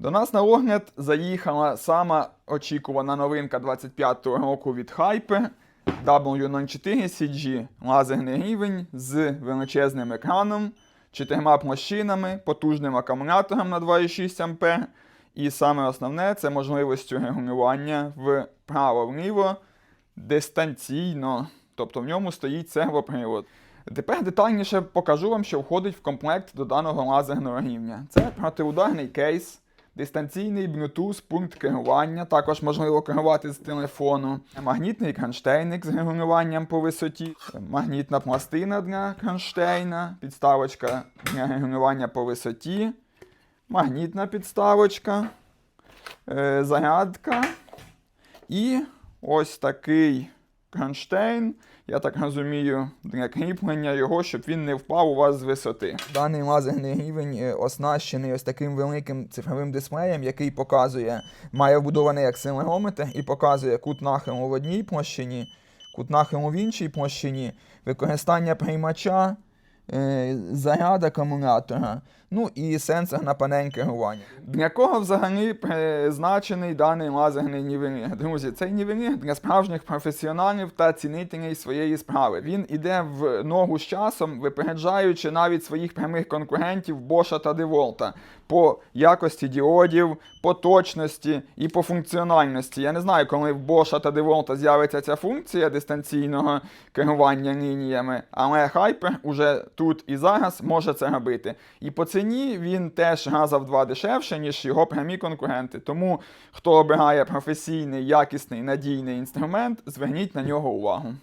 До нас на огляд заїхала сама очікувана новинка 25-го року від Hype W04 CG лазерний рівень з величезним екраном, чотирма площинами, потужним акумулятором на 2,6 А. І саме основне це можливістю регулювання вправо-вліво дистанційно. Тобто в ньому стоїть сервопривод. Тепер детальніше покажу вам, що входить в комплект до даного лазерного рівня. Це протиударний кейс, дистанційний Bluetooth пункт керування, також можливо керувати з телефону, магнітний кронштейник з регулюванням по висоті, магнітна пластина для кронштейна, підставочка для регулювання по висоті, магнітна підставочка, е, зарядка. І ось такий кронштейн. Я так розумію, для кріплення його, щоб він не впав у вас з висоти. Даний лазерний рівень е, оснащений ось таким великим цифровим дисплеєм, який показує, має вбудований акселерометр і показує кут нахилу в одній площині, кут нахилу в іншій площині, використання приймача, заряд акумулятора, ну і сенсорна панель керування. Для кого взагалі призначений даний лазерний нівелір? Друзі, цей нівелір для справжніх професіоналів та цінителів своєї справи. Він іде в ногу з часом, випереджаючи навіть своїх прямих конкурентів Bosch та DeWalt по якості діодів, по точності і по функціональності. Я не знаю, коли в Bosch та DeWalt з'явиться ця функція дистанційного керування лініями, але Hyper уже тут і зараз може це робити. І по ціні він теж раза в два дешевше, ніж його прямі конкуренти. Тому хто обирає професійний, якісний, надійний інструмент, зверніть на нього увагу.